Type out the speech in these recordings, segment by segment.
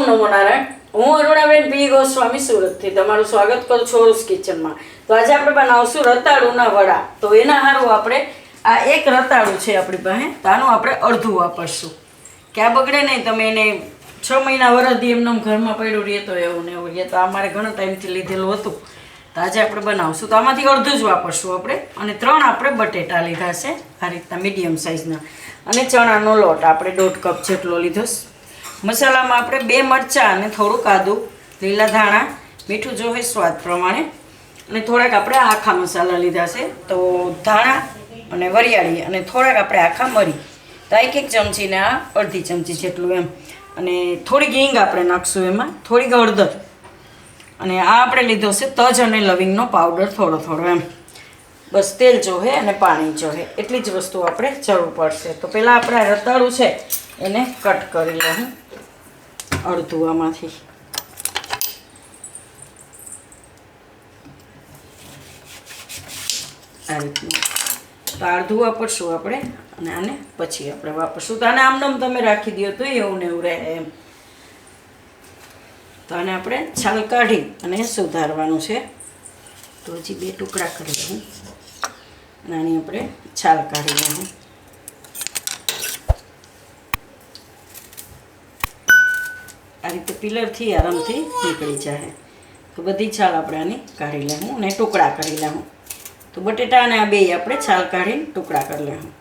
ઓમ નમો નારાયણ. હું અરુણાબેન પી ગોસ્વામી સુરતથી તમારું સ્વાગત કરું છું ઓરુસ કિચનમાં. તો આજે આપણે બનાવશું રતાળુના વડા. તો એના હારું આપણે, આ એક રતાળું છે આપણી પાસે, તો આનું આપણે અડધું વાપરશું. કે આ બગડે નહીં, તમે એને છ મહિના વરદી એમને ઘરમાં પડ્યું રહે તો એવું ને એવું. રહે તો આ ઘણા ટાઈમથી લીધેલું હતું. તો આજે આપણે બનાવશું. તો આમાંથી અડધું જ વાપરશું આપણે. અને ત્રણ આપણે બટેટા લીધા છે, આ રીતના મીડિયમ સાઇઝના અને ચણાનો લોટ આપણે દોઢ કપ જેટલો લીધો. મસાલામાં આપણે બે મરચાં અને થોડુંક આદું, લીલા ધાણા, મીઠું જોવે સ્વાદ પ્રમાણે. અને થોડાક આપણે આખા મસાલા લીધા છે. તો ધાણા અને વરિયાળી અને થોડાક આપણે આખા મરી. તો એક એક ચમચીને આ અડધી ચમચી જેટલું એમ. અને થોડીક હિંગ આપણે નાખશું એમાં. થોડીક હળદર. અને આ આપણે લીધો છે તજ અને લવિંગનો પાવડર થોડો થોડો એમ. બસ તેલ જોહે અને પાણી જોહે એટલી જ વસ્તુ આપણે જરૂર પડશે. તો પહેલાં આપણે રતાળું છે એને કટ કરી લઉં અડધું આમાંથી. આ રીતનું. તો અડધું વાપરશું આપણે અને આને પછી આપણે વાપરશું. તો આને આમનામ તમે રાખી દો તો એવું ને એવું રહે એમ. તો આને આપણે છાલ કાઢી અને સુધારવાનું છે. તો હજી બે ટુકડા કરી દઉં અને આની આપણે છાલ કાઢી લઉં આ રીતે પિલરથી આરામથી નીકળી જાય તો બધી છાલ આપણે આની કાઢી લેવું અને ટુકડા કરી લેવું તો બટેટા અને આ બે આપણે છાલ કાઢીને ટુકડા કરી લેવું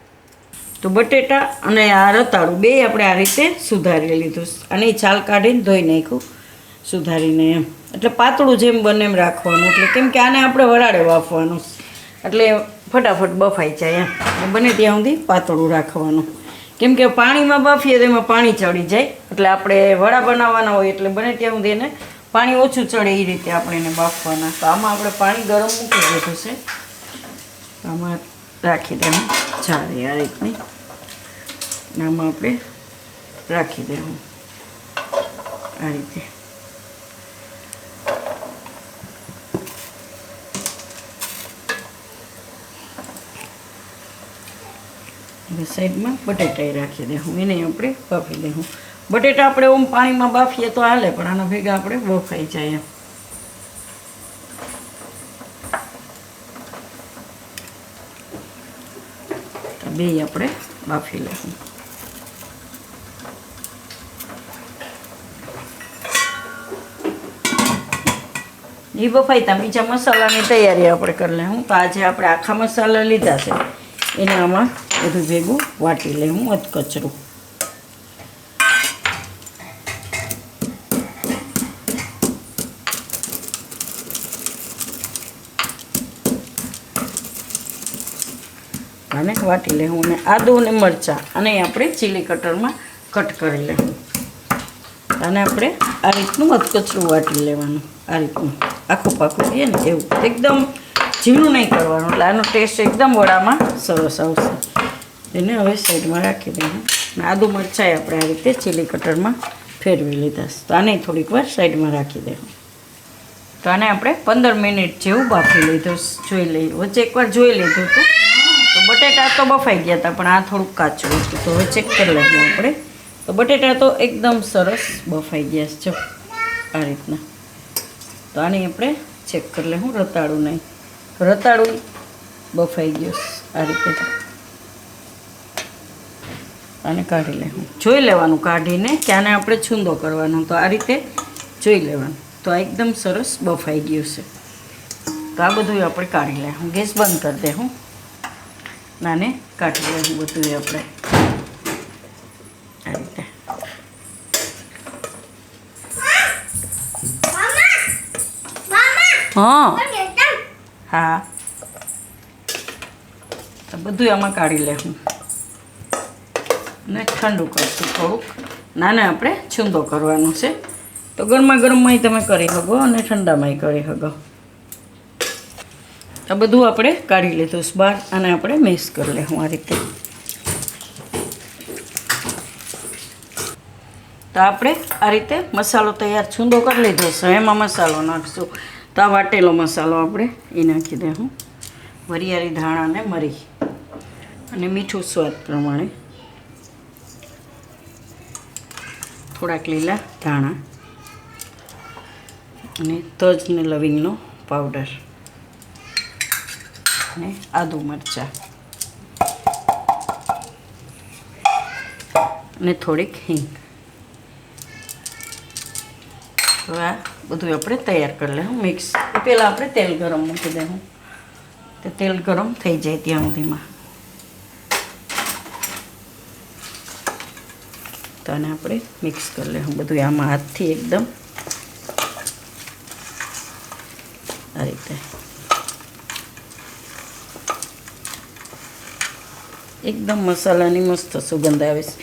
તો બટેટા અને આ રતાળું બે આપણે આ રીતે સુધારી લીધું. અને છાલ કાઢીને ધોઈ નાખ્યું. સુધારીને એમ. એટલે પાતળું જેમ બને એમ રાખવાનું. એટલે કેમ કે આને આપણે વરાળે વાફવાનું. એટલે ફટાફટ બફાઈ જાય એમ. બને ત્યાં સુધી પાતળું રાખવાનું. કેમ કે પાણીમાં બાફીએ તો એમાં પાણી ચડી જાય. એટલે આપણે વડા બનાવવાના હોય એટલે બને ત્યાં સુધી એને પાણી ઓછું ચડે એ રીતે આપણે એને બાફવાના. તો આમાં આપણે પાણી ગરમ મૂકી દીધું છે. આમાં રાખી દેવું. ચાલે આ રીતની. આમાં આપણે રાખી દેવું. આ રીતે. સાઈડમાં. બટેટા રાખી દઉં એને આપણે બાફી દઉં બટેટા આપણે ઓમ પાણીમાં બાફીએ તો હાલે, પણ આના ભેગા આપણે બફાઈ જાય એમ. બે આપણે બાફી લઈશું એ બફાઈતા બીજા મસાલાની તૈયારી આપણે કરી લેવું તો આજે આપણે આખા મસાલા લીધા છે. એને આમાં બધું ભેગું વાટી લેવું અધકચરું અને વાટી લેવું અને આદુ અને મરચાં અને આપણે ચીલી કટરમાં કટ કરી લેવું અને આપણે આ રીતનું અધકચરું વાટી લેવાનું, આ રીતનું. આખું પાકું કહે ને એવું. એકદમ ઝીણું નહીં કરવાનું, એટલે આનો ટેસ્ટ એકદમ વડામાં સરસ આવશે. એને હવે સાઈડમાં રાખી દઈએ. આદુ મરચાંય આપણે આ રીતે ચીલી કટરમાં ફેરવી લીધા તો આને થોડીક વાર સાઈડમાં રાખી દેવું. તો આને આપણે પંદર મિનિટ જેવું બાફી લીધું જોઈ લઈએ. વચ્ચે એકવાર જોઈ લીધું હતું. તો બટેટા તો બફાઈ ગયા હતા, પણ આ થોડુંક કાચું હતું. તો હવે ચેક કરી લઈએ આપણે. તો બટેટા તો એકદમ સરસ બફાઈ ગયા છે. આ રીતના. તો આની આપણે ચેક કરી હું રતાળું નહીં. રતાળું બફાઈ ગયું આ રીતે. આને કાઢી લેવું. જોઈ લેવાનું કાઢીને કે આને આપણે છૂંદો કરવાનો. તો આ રીતે જોઈ લેવાનું. તો આ એકદમ સરસ બફાઈ ગયું છે. તો આ બધું આપણે કાઢી લેવું. ગેસ બંધ કરી દે હું નાને કાઢી લેવું બધું આપણે. આ રીતે. હા. હા. તો બધું આમાં કાઢી લેવું. અને ઠંડુ કરશું થોડુંક. નાને આપણે છૂંદો કરવાનો છે. તો ગરમા ગરમમાંય તમે કરી શકો અને ઠંડામાંય કરી શકો આ બધું આપણે કાઢી લીધું બહાર અને આપણે મિક્સ કરી લેવું આ રીતે. તો આપણે આ રીતે મસાલો તૈયાર છૂંદો કરી લીધો છે. એમાં મસાલો નાખશું. તો આ વાટેલો મસાલો આપણે એ નાખી દઉં વરિયાળી ધાણા અને મરી. અને મીઠું સ્વાદ પ્રમાણે. થોડાક લીલા ધાણા અને તજ ને લવિંગનો પાવડર અને આદુ મરચાં. અને થોડીક હિંગ. તો આ બધું આપણે તૈયાર કરી લઈશું મિક્સ. પહેલાં આપણે તેલ ગરમ મૂકી દઉં તો તેલ ગરમ થઈ જાય ત્યાં સુધીમાં. તો આપણે મિક્સ કરી લઈશું બધું આમાં હાથથી એકદમ આ રીતે. એકદમ મસાલાની મસ્ત સુગંધ આવે છે.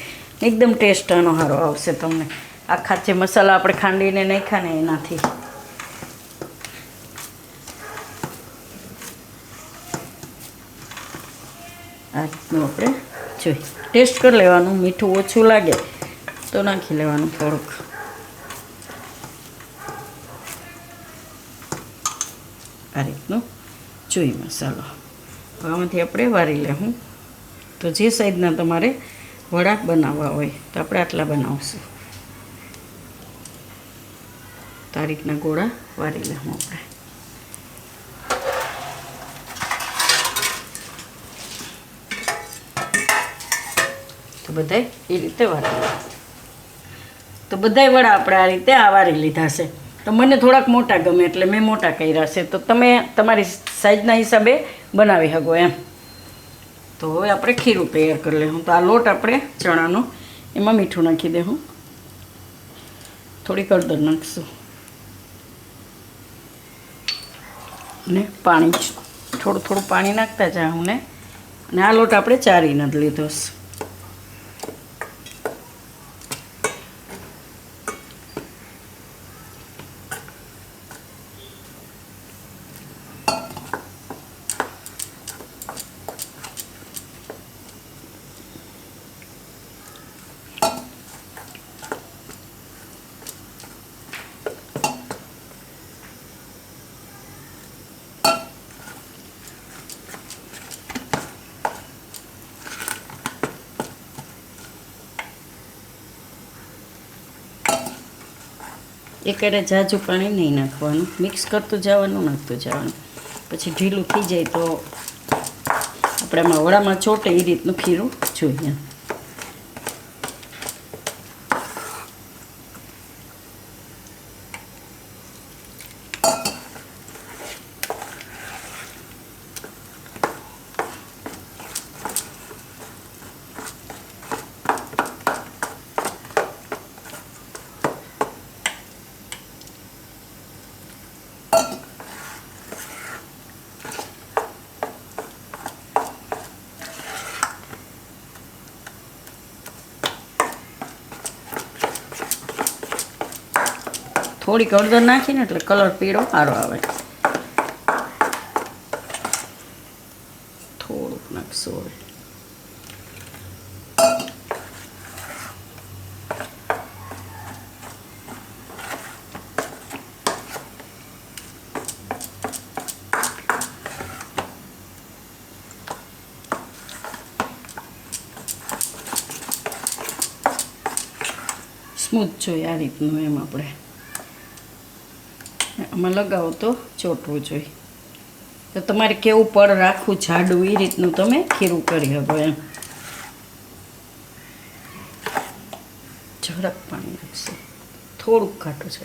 એકદમ ટેસ્ટ આનો સારો આવશે તમને. આખા જે મસાલા આપણે ખાંડીને નાખ્યા ને એનાથી. આ રીતનું આપણે જોઈ ટેસ્ટ કરી લેવાનું, મીઠું ઓછું લાગે. તો નાખી લેવાનું થોડુંક. આ રીતનું. જોઈ મસાલો હવે આમાંથી આપણે વારી લેવું તો જે સાઈઝના તમારે વડા બનાવવા હોય, તો આપણે આટલા બનાવશું. તો આ રીતના ગોળા વારી લેવું આપણે. તો બધાય એ રીતે વારી લે. તો બધાય વડા આપણે આ રીતે આવારી લીધા છે. તો મને થોડાક મોટા ગમે એટલે મેં મોટા કર્યા છે. તો તમે તમારી સાઈઝના હિસાબે બનાવી શકો એમ. તો હવે આપણે ખીરું તૈયાર કરી લઈશું તો આ લોટ આપણે ચણાનો, એમાં મીઠું નાખી દઉં થોડી હળદર નાખશું. ને પાણી, થોડું થોડું પાણી નાખતા જાઉં ને. અને આ લોટ આપણે ચારીને જ લીધો છે. એકારે જાજુ પાણી નહીં નાખવાનું. મિક્સ કરતું જવાનું, નાખતું જવાનું. પછી ઢીલું થઈ જાય તો આપણે આમાં વડામાં ચોટે એ રીતનું ખીરું જોઈએ. થોડીક હળદર નાખીને એટલે કલર પીળો સારો આવે. થોડુંક નાખશું સ્મૂથ જોઈએ આ રીતનું એમ આપણે. આમાં લગાવો તો ચોટવું જોઈએ. તો તમારે કેવું પડ રાખવું જાડું એ રીતનું તમે ખીરું કરી શકો એમ. જરાક પાણી નાખશે. થોડુંક ઘાટું છે.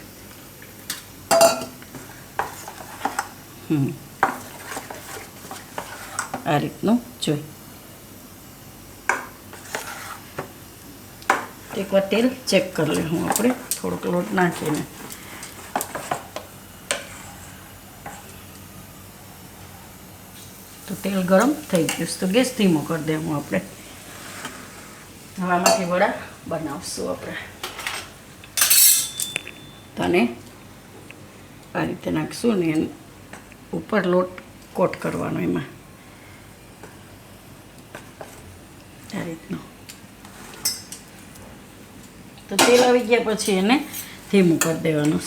હમ. આ રીતનું જોઈ. એકવાર તેલ ચેક કરી લેવું આપણે. થોડોક લોટ નાખીને. તેલ ગરમ થઈ ગયું છે. તો ગેસ ધીમો કરી દેવું આપણે. હવે વડા બનાવશું આપણે. તને આ રીતે નાખશું ને ઉપર લોટ કોટ કરવાનો એમાં. આ રીતનું. તો તેલ આવી ગયા પછી એને ધીમું કરી દેવાનું.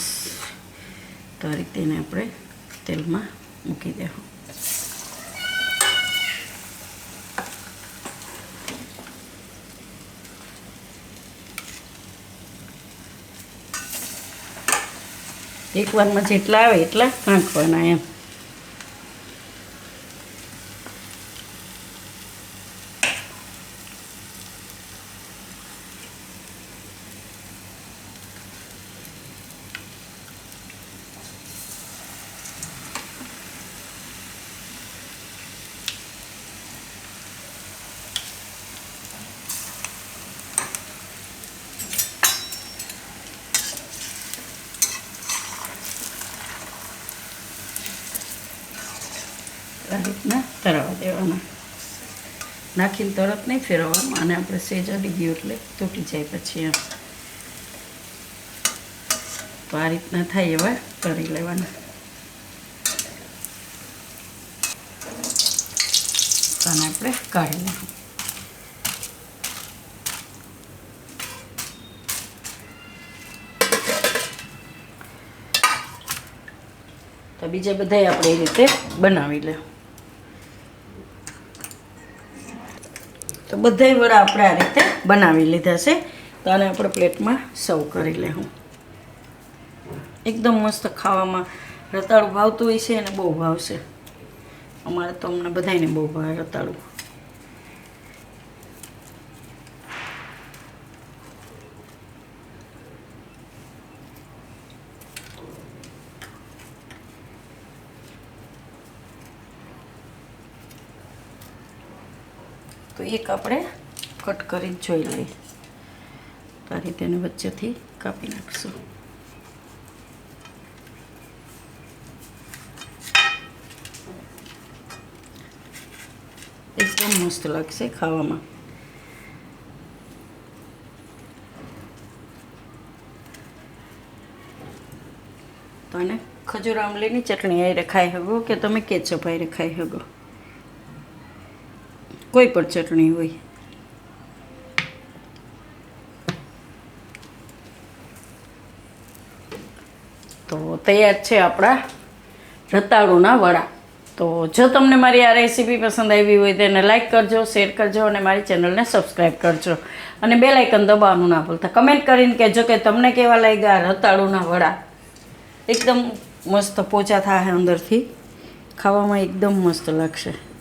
તો આ રીતે એને આપણે તેલમાં મૂકી દેવું. એકવારમાં જેટલા આવે એટલા નાખવાના એમ આ રીતના તરવા દેવાના. નાખીને તરત નહીં ફેરવવાનું, અને આપણે સેજ અડી ગયું એટલે તૂટી જાય પછી એમ. તો આ રીતના થાય એવા કરી લેવાના. અને આપણે કાઢી લેવાનું. તો બીજા બધાય આપણે એ રીતે બનાવી લે. તો બધાય વડા આપણે આ રીતે બનાવી લીધા છે. તો આને આપણે પ્લેટમાં સર્વ કરી લેવું એકદમ મસ્ત ખાવામાં રતાળું ભાવતું હોય છે અને બહુ ભાવશે. અમારે તો અમને બધાયને બહુ ભાવે રતાળું. એક આપણે કટ કરી જોઈ લઈએ. તો આ રીતે વચ્ચેથી કાપી નાખશું. એકદમ મસ્ત લાગશે ખાવામાં. તો આને ખજૂર આંબલીની ચટણી આઈ ખાઈ શકો કે તમે કેચઅપ આઈ ખાઈ શકો કોઈ પણ ચટણી હોય. તો તૈયાર છે આપણા રતાળુના વડા. તો જો તમને મારી આ રેસીપી પસંદ આવી હોય તો એને લાઈક કરજો, શેર કરજો અને મારી ચેનલને સબસ્ક્રાઈબ કરજો. અને બે લાઇકન દબાવવાનું ના ભૂલતા. કમેન્ટ કરીને કહેજો કે તમને કેવા લાગ્યા રતાળુના વડા? એકદમ મસ્ત પોચા થાય અંદરથી. ખાવામાં એકદમ મસ્ત લાગશે.